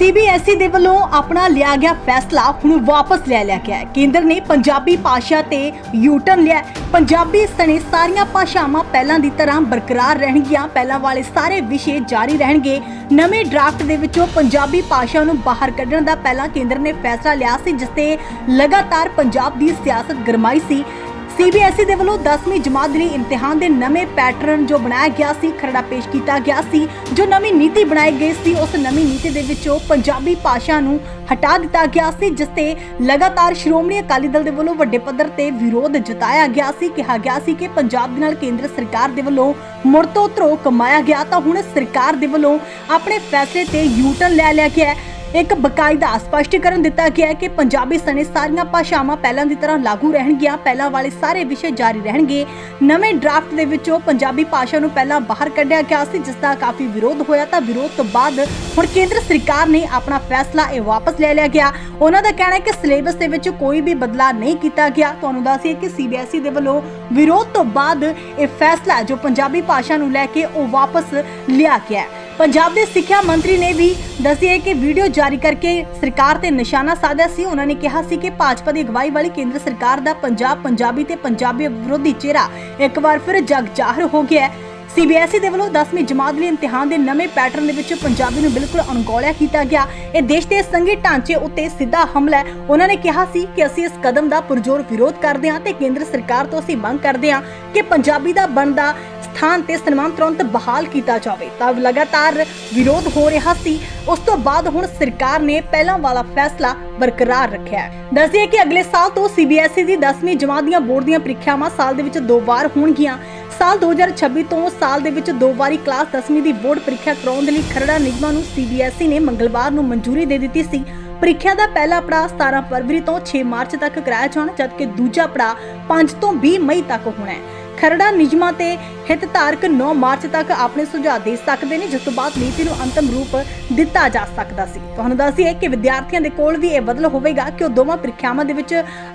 CBSE ਦੇ ਵੱਲੋਂ ਆਪਣਾ ਲਿਆ ਗਿਆ ਫੈਸਲਾ ਹੁਣ ਵਾਪਸ ਲੈ ਲਿਆ ਗਿਆ ਕੇਂਦਰ ਨੇ ਪੰਜਾਬੀ ਭਾਸ਼ਾ ਤੇ ਯੂਟਰਨ ਲਿਆ ਪੰਜਾਬੀ ਸਣੇ ਸਾਰੀਆਂ ਭਾਸ਼ਾਵਾਂ ਪਹਿਲਾਂ ਦੀ ਤਰ੍ਹਾਂ ਬਰਕਰਾਰ ਰਹਿਣਗੀਆਂ। ਪਹਿਲਾਂ ਵਾਲੇ ਸਾਰੇ ਵਿਸ਼ੇ ਜਾਰੀ ਰਹਿਣਗੇ। ਨਵੇਂ ਡਰਾਫਟ ਦੇ ਵਿੱਚੋਂ ਪੰਜਾਬੀ ਭਾਸ਼ਾ ਨੂੰ ਬਾਹਰ ਕੱਢਣ ਦਾ ਪਹਿਲਾਂ ਕੇਂਦਰ ਨੇ ਫੈਸਲਾ ਲਿਆ ਸੀ, ਜਿਸ ਤੇ ਲਗਾਤਾਰ ਪੰਜਾਬ ਦੀ ਸਿਆਸਤ ਗਰਮਾਈ ਸੀ। ਸੀਬੀਐਸਈ ਦੇ ਵੱਲੋਂ 10ਵੀਂ ਜਮਾਤ ਲਈ ਇਮਤਿਹਾਨ ਦੇ ਨਵੇਂ ਪੈਟਰਨ ਜੋ ਬਣਾਇਆ ਗਿਆ ਸੀ, ਖਰੜਾ ਪੇਸ਼ ਕੀਤਾ ਗਿਆ ਸੀ। ਜੋ ਨਵੀਂ ਨੀਤੀ ਬਣਾਈ ਗਈ ਸੀ, ਉਸ ਨਵੀਂ ਨੀਤੀ ਦੇ ਵਿੱਚੋਂ ਪੰਜਾਬੀ ਭਾਸ਼ਾ ਨੂੰ ਹਟਾ ਦਿੱਤਾ ਗਿਆ ਸੀ, ਜਿਸ ਤੇ ਲਗਾਤਾਰ ਸ਼੍ਰੋਮਣੀ ਅਕਾਲੀ ਦਲ ਦੇ ਵੱਲੋਂ ਵੱਡੇ ਪੱਧਰ ਤੇ ਵਿਰੋਧ ਜਤਾਇਆ ਗਿਆ ਸੀ। ਕਿਹਾ ਗਿਆ ਸੀ ਕਿ ਪੰਜਾਬ ਦੇ ਨਾਲ ਕੇਂਦਰ ਸਰਕਾਰ ਦੇ ਵੱਲੋਂ ਮੁੜ ਤੋਂ ਧਰੋ ਕਮਾਇਆ ਗਿਆ, ਤਾਂ ਹੁਣ ਸਰਕਾਰ ਦੇ ਵੱਲੋਂ ਆਪਣੇ ਫੈਸਲੇ ਤੇ ਯੂਟਰਨ ਲੈ ਲਿਆ ਗਿਆ ਇੱਕ ਬਕਾਇਦਾ ਸਪਸ਼ਟੀਕਰਨ ਦਿੱਤਾ ਗਿਆ ਹੈ ਕਿ ਪੰਜਾਬੀ ਸਣੇ ਸਾਰੀਆਂ ਭਾਸ਼ਾਵਾਂ ਪਹਿਲਾਂ ਦੀ ਤਰ੍ਹਾਂ ਲਾਗੂ ਰਹਿਣਗੀਆਂ, ਪਹਿਲਾਂ ਵਾਲੇ ਸਾਰੇ ਵਿਸ਼ੇ ਜਾਰੀ ਰਹਿਣਗੇ। ਨਵੇਂ ਡਰਾਫਟ ਦੇ ਵਿੱਚੋਂ ਪੰਜਾਬੀ ਭਾਸ਼ਾ ਨੂੰ ਪਹਿਲਾਂ ਬਾਹਰ ਕੱਢਿਆ ਗਿਆ ਸੀ, ਜਿਸ ਦਾ ਕਾਫੀ ਵਿਰੋਧ ਹੋਇਆ। ਤਾਂ ਵਿਰੋਧ ਤੋਂ ਬਾਅਦ ਹੁਣ ਕੇਂਦਰ ਸਰਕਾਰ ਨੇ ਆਪਣਾ ਫੈਸਲਾ ਇਹ ਵਾਪਸ ਲੈ ਲਿਆ ਗਿਆ। ਉਹਨਾਂ ਦਾ ਕਹਿਣਾ ਹੈ ਕਿ ਸਿਲੇਬਸ ਦੇ ਵਿੱਚ ਕੋਈ ਵੀ ਬਦਲਾਅ ਨਹੀਂ ਕੀਤਾ ਗਿਆ। ਤੁਹਾਨੂੰ ਦੱਸੀਏ ਕਿ ਸੀਬੀਐਸਈ ਦੇ ਵੱਲੋਂ ਵਿਰੋਧ ਤੋਂ ਬਾਅਦ ਇਹ ਫੈਸਲਾ ਜੋ ਪੰਜਾਬੀ ਭਾਸ਼ਾ ਨੂੰ ਲੈ ਕੇ ਉਹ ਵਾਪਸ ਲਿਆ ਗਿਆ ਪੰਜਾਬ ਦੇ ਸਿੱਖਿਆ ਮੰਤਰੀ ਨੇ ਵੀ ਦੱਸਿਆ ਕਿ ਵੀਡੀਓ ਜਾਰੀ ਕਰਕੇ ਸਰਕਾਰ ਤੇ ਨਿਸ਼ਾਨਾ ਸਾਧਿਆ ਸੀ। ਉਹਨਾਂ ਨੇ ਕਿਹਾ ਸੀ ਕਿ ਭਾਜਪਾ ਦੀ ਅਗਵਾਈ ਵਾਲੀ ਕੇਂਦਰ ਸਰਕਾਰ ਦਾ ਪੰਜਾਬ, ਪੰਜਾਬੀ ਤੇ ਪੰਜਾਬੀ ਵਿਰੋਧੀ ਚਿਹਰਾ ਇੱਕ ਵਾਰ ਫਿਰ ਜਗ ਜ਼ਾਹਰ ਹੋ ਗਿਆ ਹੈ। ਸੀਬੀਐਸਈ ਦੇ ਵੱਲੋਂ 10ਵੀਂ ਜਮਾਤ ਲਈ ਇਮਤਿਹਾਨ ਦੇ ਨਵੇਂ ਪੈਟਰਨ ਦੇ ਵਿੱਚ ਪੰਜਾਬੀ ਨੂੰ ਬਿਲਕੁਲ ਅਣਗੌਲਿਆ ਕੀਤਾ ਗਿਆ। ਇਹ ਦੇਸ਼ ਦੇ ਸੰਘੀ ਢਾਂਚੇ ਉੱਤੇ ਸਿੱਧਾ ਹਮਲਾ ਹੈ। ਉਹਨਾਂ ਨੇ ਕਿਹਾ ਸੀ ਕਿ ਅਸੀਂ ਇਸ ਕਦਮ ਦਾ ਪੁਰਜ਼ੋਰ ਵਿਰੋਧ ਕਰਦੇ ਹਾਂ ਤੇ ਕੇਂਦਰ ਸਰਕਾਰ ਤੋਂ ਅਸੀਂ ਮੰਗ ਕਰਦੇ ਹਾਂ ਕਿ ਪੰਜਾਬੀ ਦਾ ਬਣਦਾ ਸਥਾਨ ਤੇ ਸਨਮਾਨ ਤੁਰੰਤ ਬਹਾਲ ਕੀਤਾ ਜਾਵੇ। ਤਾਂ ਲਗਾਤਾਰ ਵਿਰੋਧ ਹੋ ਰਿਹਾ ਸੀ। ਉਸ ਤੋਂ ਬਾਅਦ ਹੁਣ ਸਰਕਾਰ ਨੇ ਪਹਿਲਾਂ ਵਾਲਾ ਫੈਸਲਾ ਬਰਕਰਾਰ ਰੱਖਿਆ ਹੈ। ਦੱਸਦੇ ਕਿ ਅਗਲੇ ਸਾਲ ਤੋਂ ਸੀਬੀਐਸਈ ਦੀ 10ਵੀਂ ਜਮਾਤ ਦੀਆਂ ਬੋਰਡ ਦੀਆਂ ਪ੍ਰੀਖਿਆਵਾਂ ਸਾਲ ਦੇ ਵਿੱਚ ਦੋ ਵਾਰ ਹੋਣਗੀਆਂ। ਸਾਲ 2026 ਤੋਂ ਸਾਲ ਦੇ ਵਿੱਚ ਦੋ ਵਾਰੀ ਕਲਾਸ 10ਵੀਂ ਦੀ ਬੋਰਡ ਪ੍ਰੀਖਿਆ ਕਰਾਉਣ ਦੇ ਲਈ ਖਰੜਾ ਨਿਗਮਾਂ ਨੂੰ ਸੀਬੀਐਸਈ ਨੇ ਮੰਗਲਵਾਰ ਨੂੰ ਮਨਜ਼ੂਰੀ ਦੇ ਦਿੱਤੀ ਸੀ। ਪ੍ਰੀਖਿਆ ਦਾ ਪਹਿਲਾ ਪੜਾਅ 17 ਫਰਵਰੀ ਤੋਂ 6 ਮਾਰਚ ਤੱਕ ਕਰਾਇਆ ਜਾਣਾ, ਜਦਕਿ ਦੂਜਾ ਪੜਾਅ 5 ਤੋਂ 20 ਮਈ ਤੱਕ ਹੋਣਾ ਹੈ। ਖਰੜਾ ਨਿਯਮਾਂ ਤੇ ਹਿਤਧਾਰਕ 9 ਮਾਰਚ ਤੱਕ ਆਪਣੇ ਸੁਝਾਅ ਦੇ ਸਕਦੇ ਨੇ, ਜਿਸ ਤੋਂ ਬਾਅਦ ਨੀਤੀ ਨੂੰ ਅੰਤਮ ਰੂਪ ਦਿੱਤਾ ਜਾ ਸਕਦਾ ਸੀ। ਤੁਹਾਨੂੰ ਦੱਸੀਏ ਕਿ ਵਿਦਿਆਰਥੀਆਂ ਦੇ ਕੋਲ ਵੀ ਇਹ ਬਦਲ ਹੋਵੇਗਾ ਕਿ ਉਹ ਦੋਵਾਂ ਪ੍ਰੀਖਿਆਵਾਂ ਦੇ ਵਿੱਚ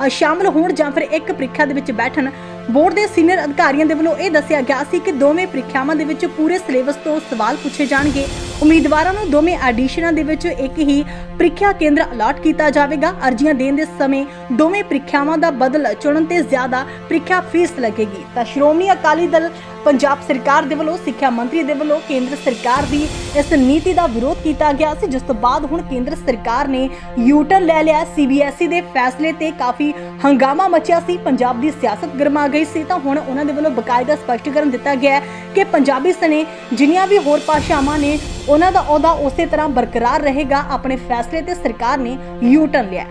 ਸ਼ਾਮਲ ਹੋਣ ਜਾਂ ਫਿਰ ਇੱਕ ਪ੍ਰੀਖਿਆ ਦੇ ਵਿੱਚ ਬੈਠਣ। ਬੋਰਡ ਦੇ ਸੀਨੀਅਰ ਅਧਿਕਾਰੀਆਂ ਦੇ ਵੱਲੋਂ ਇਹ ਦੱਸਿਆ ਗਿਆ ਸੀ ਕਿ ਦੋਵੇਂ ਪ੍ਰੀਖਿਆਵਾਂ ਦੇ ਵਿੱਚ ਪੂਰੇ ਸਿਲੇਬਸ ਤੋਂ ਸਵਾਲ ਪੁੱਛੇ ਜਾਣਗੇ। ਉਮੀਦਵਾਰਾਂ ਨੂੰ ਦੋਵੇਂ ਐਡੀਸ਼ਨਾਂ ਦੇ ਵਿੱਚ ਇੱਕ ਹੀ ਪ੍ਰੀਖਿਆ ਕੇਂਦਰ ਅਲਾਟ ਕੀਤਾ ਜਾਵੇਗਾ। ਅਰਜ਼ੀਆਂ ਦੇਣ ਦੇ ਸਮੇਂ ਦੋਵੇਂ ਪ੍ਰੀਖਿਆਵਾਂ ਦਾ ਬਦਲ ਚੁਣਨ ਤੇ ਜ਼ਿਆਦਾ ਪ੍ਰੀਖਿਆ ਫੀਸ ਲੱਗੇਗੀ। ਤਾਂ ਸ਼੍ਰੋਮਣੀ ਅਕਾਲੀ ਦਲ ਪੰਜਾਬ ਸਰਕਾਰ ਦੇ ਵੱਲੋਂ, ਸਿੱਖਿਆ ਮੰਤਰੀ ਦੇ ਵੱਲੋਂ ਕੇਂਦਰ ਸਰਕਾਰ ਦੀ ਇਸ ਨੀਤੀ ਦਾ ਵਿਰੋਧ ਕੀਤਾ ਗਿਆ ਸੀ, ਜਿਸ ਤੋਂ ਬਾਅਦ ਹੁਣ ਕੇਂਦਰ ਸਰਕਾਰ ਨੇ ਯੂਟਰਨ ਲੈ ਲਿਆ। ਸੀਬੀਐਸਈ ਦੇ ਫੈਸਲੇ ਤੇ ਕਾਫੀ ਹੰਗਾਮਾ ਮਚਿਆ ਸੀ। ਪੰਜਾਬ ਦੀ ਸਿਆਸਤ ਗਰਮਾ ਗਈ ਸੀ, ਤਾਂ ਹੁਣ ਉਹਨਾਂ ਦੇ ਵੱਲੋਂ ਬਕਾਇਦਾ ਸਪਸ਼ਟੀਕਰਨ ਦਿੱਤਾ ਗਿਆ ਕਿ ਪੰਜਾਬੀ ਸਣੇ ਜਿੰਨੀਆਂ ਵੀ ਹੋਰ ਭਾਸ਼ਾਵਾਂ ਨੇ, ਉਹਨਾਂ ਦਾ ਅਹੁਦਾ ਉਸੇ ਤਰ੍ਹਾਂ ਬਰਕਰਾਰ ਰਹੇਗਾ। ਆਪਣੇ ਫੈਸਲੇ ਤੇ ਸਰਕਾਰ ਨੇ ਯੂਟਰਨ ਲਿਆ